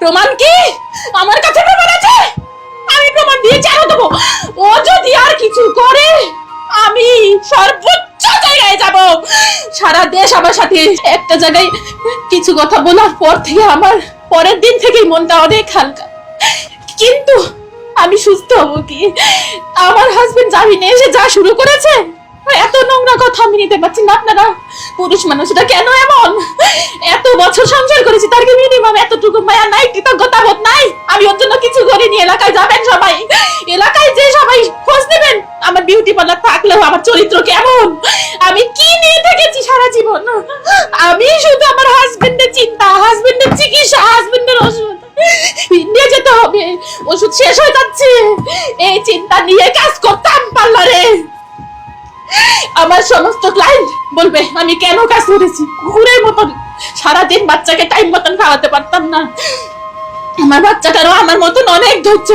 প্রমাণ কি? আমার কাছে প্রমাণ আছে? আমি প্রমাণ দিয়ে চাও দেবো। ও যদি আর কিছু করে, আমি সর্বোচ্চ জায়গায় যাব। সারা দেশ আমার সাথে একটা জায়গায় কিছু কথা বলার পর থেকে আমার পরের দিন থেকেই মনটা অনেক হালকা। কিন্তু আমি সুস্থ হব কি? আমার হাজবেন্ড জামিনে এসে যা শুরু করেছে নোংরা কথা আমি নিতে পারছি না। আপনারা পুরুষ মানুষটা কেন এমন? এত বছর সংসার করেছি, তার কি মিনিমাম এতটুকু মায়া নাই, কৃতজ্ঞতা বোধ নাই? আমি ওর জন্য কিছু করিনি, এলাকায় যাবেন সবাই। এলাকায় যে সবাই খোঁজ নেবেন, আমার বিউটি পার্লার থাকলেও আমার চরিত্র কেমন? আমি কি নিয়ে থেকেছি সারা জীবন? আমি শুধু আমার হাজবেন্ডের চিন্তা হাজবেন্ডের চিকিৎসা হাজবেন্ডের ওষুধ। ইন্ডিয়া যেতে হবে, ওষুধ শেষ হয়ে যাচ্ছে। এই চিন্তা নিয়ে কাজ আমার সমস্ত ক্লায়েন্ট বলবে, আমি কেন কাজ করেছি? কুকুরের মতন। সারাদিন বাচ্চাকে টাইম মতন খাওয়াতে পারতাম না। আমার বাচ্চাটারও আমার মতন অনেক ধৈর্য।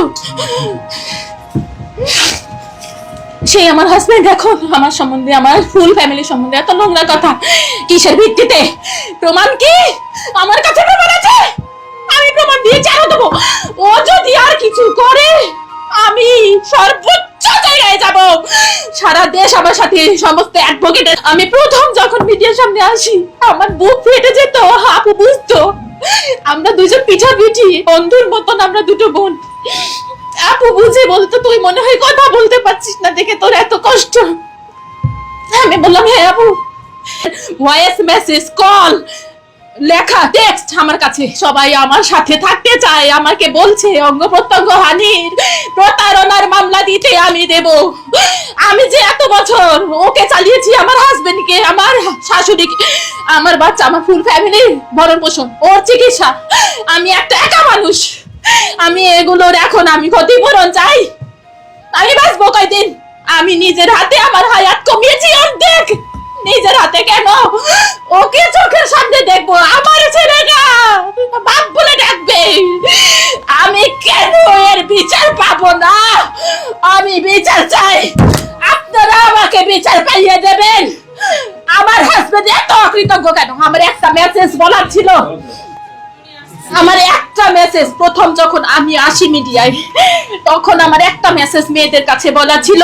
সেই আমার হাজবেন্ড এখন আমার সম্বন্ধে, আমার ফুল ফ্যামিলি সম্বন্ধে এত নোংরা কথা। কিসের ভিত্তিতে? প্রমাণ কি? আমার কাছে প্রমাণ আছে? আমি প্রমাণ দিয়ে চাও দেবো। ও যদি আর কিছু করে, আমি সর্বোচ্চ জায়গায় যাব। আমার সাথে সমস্ত অ্যাডভোকেট আমি প্রথম যখন মিডিয়ার সামনে আসি, আমার বুক ফেটে যেত হাপু বুঝতো। আমরা দুজন পিঠা পিঠি, বন্ধুর মতন আমরা দুটো বোন। আপু বুঝে বলতো, তুই মনে হয় কথা বলতে পারছিস না দেখে তোর এত কষ্ট। আমি বললাম হ্যাঁ আপু। ভয়েস মেসেজ কল লেখা টেক্সট আমার কাছে। সবাই আমার সাথে থাকতে চায়, আমাকে বলছে, অঙ্গ প্রত্যঙ্গ হানির, প্রতারণার মামলা দিতে আমি দেব। আমি যে এত বছর ওকে চালিয়েছি, আমার হাজবেন্ডকে আমার শাশুড়িকে, আমার বাচ্চা, আমার ফুল ফ্যামিলি ভরণ পোষণ, ওর চিকিৎসা। আমি একটা একা মানুষ। আমি এগুলোর এখন আমি ক্ষতিপূরণ চাই। আমি বাঁচবো কয়দিন? আমি নিজের হাতে আমার হায়াত কমিয়েছি অর্ধেক। নিজের হাতে কেন? ওকে চোখের সামনে দেখব, আমার ছেলেটা বাপ বলে ডাকবে। আমি কেন এর বিচার পাবো না? আমি বিচার চাই। আপনারা আমাকে বিচার পাইয়ে দেবেন। আমার হাজবেন্ড এত অকৃতজ্ঞ কেন? আমার একটা মেসেজ বলার ছিল। আমার একটা মেসেজ প্রথম যখন আমি আসি মিডিয়ায়, তখন আমার একটা মেসেজ মেয়েদের কাছে বলা ছিল।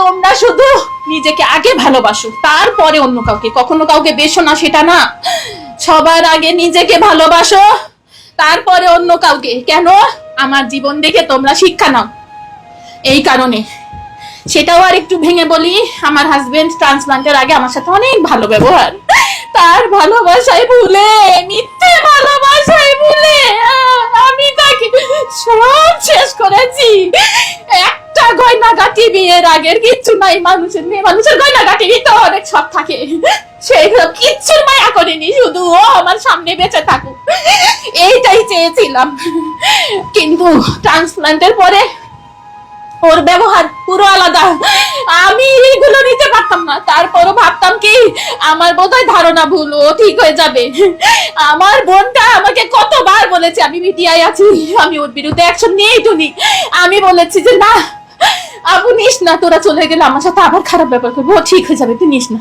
তোমরা শুধু নিজেকে আগে ভালোবাসো, তারপরে অন্য কাউকে। কখনো কাউকে বেশো না সেটা না। সবার আগে নিজেকে ভালোবাসো, তারপরে অন্য কাউকে। কেন? আমার জীবন দেখে তোমরা শিক্ষা নাও। এই কারণে। সেটাও আর একটু ভেঙে বলি, আমার হাজবেন্ড ট্রান্সপ্লান্টের আগে আমার সাথে অনেক ভালো ব্যবহার। তার ভালোবাসায় ভুলে, মিথ্যে ভালোবাসায় ভুলে আমি তাকে সব শেষ করেছি। বিয়ের আগের কিচ্ছু নাই, মানুষের মেয়ে, মানুষের তো অনেক সব থাকে। মায়া শুধু ও আমার সামনে বেঁচে থাকুক। এইটাই চেয়েছিলাম। কিন্তু ট্রান্সপ্লান্টের পরে ওর ব্যবহার পুরো আলাদা। আমি এগুলো নিতে পারতাম না। তারপরও ভাবতাম কি, আমার বোধহয় ধারণা ভুল, ও ঠিক হয়ে যাবে। আমার বোনটা আমাকে কতবার বলেছে, আমি মিডিয়ায় আছি, আমি ওর বিরুদ্ধে অ্যাকশন নিয়েই তুলি। আমি বলেছি যে, না আপু নিস না, তোরা চলে গেলে আমার সাথে আবার খারাপ ব্যাপার করব। ঠিক হয়ে যাবে, তুই নিস না।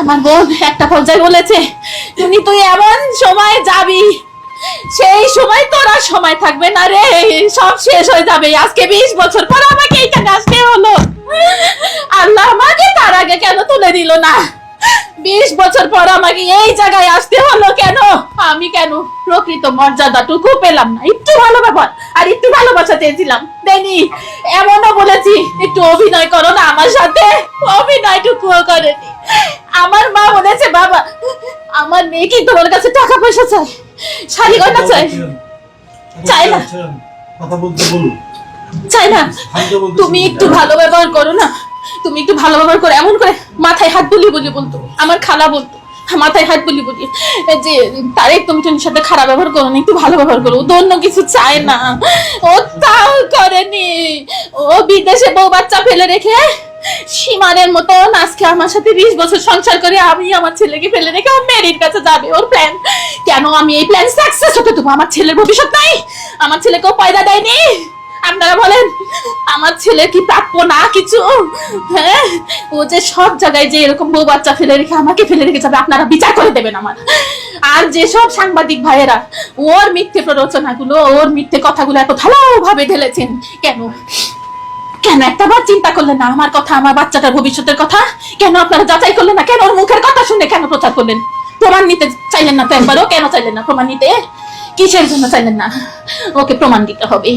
আমার বোন একটা পর্যায়ে বলেছে, তুমি তুই এমন সময় যাবি, সেই সময় তোরা সময় থাকবে না রে, সব শেষ হয়ে যাবে। আজকে বিশ বছর পর আমাকে এইটা আসতে হলো। আল্লাহ আমাকে তার আগে কেন তুলে দিল না? বিশ বছর পর আমাকে এই জায়গায় আসতে হলো কেন? আমি কেন প্রকৃত মর্যাদাটুকু পেলাম না? একটু ভালো ব্যাপার আর একটু ভালোবাসা চেয়েছিলাম দেনি এমনও বলেছি একটু অভিনয় করো না আমার সাথে। অভিনয়টুকুও করেনি। আমার মা বলেছে বাবা আমার মেয়ে কি তোমার কাছে টাকা পয়সা চায়? শাড়ি গয়না চায়? চাই না। কথা বলতে বলুন। চাই না। তুমি একটু ভালো ব্যবহার করো না। তুমি একটু ভালো ব্যবহার করো, এমন করে মাথায় হাত বলি বলি বলতো, আমার খালা বলতো, মাথায় হাত বলি বলি যে তারেক তুমি তুমি সাথে খারাপ ব্যবহার করো না, একটু ভালো ব্যবহার করো তো অন্য কিছু চায় না। ও তাও করেনি। ও বিদেশে বউ বাচ্চা ফেলে রেখে সীমানের মতন আজকে আমার সাথে বিশ বছর সংসার করে আমি আমার ছেলেকে ফেলে রেখে ও মেরির কাছে যাবে, ওর প্ল্যান কেন আমি এই প্ল্যান সাকসেস হতে দেবো? আমার ছেলের ভবিষ্যৎ নাই। আমার ছেলেকেও পয়দা দেয়নি। আপনারা বলেন, আমার ছেলে কি প্রাপ্য না কিছু? হ্যাঁ? ও যে সব জায়গায় যে এরকম বউ বাচ্চা ফেলে রেখে আমাকে ফেলে রেখে যাবে, আপনারা বিচার করে দেবেন আমার। আর যেসব সাংবাদিক ভাইয়েরা, ওর মিথ্যে প্ররোচনাগুলো, ওর মিথ্যে কথাগুলো এত ভালোভাবে ঢেলেছেন, কেন? কেন একটাবার চিন্তা করলেন না আমার কথা, আমার বাচ্চাটার ভবিষ্যতের কথা? কেন আপনারা যাচাই করলেন না? কেন ওর মুখের কথা শুনে কেন প্রচার করলেন? প্রমাণ নিতে চাইলেন না তো একবারও? কেন চাইলেন না প্রমাণ নিতে? কিসের জন্য চাইলেন না? ওকে প্রমাণ দিতে হবে।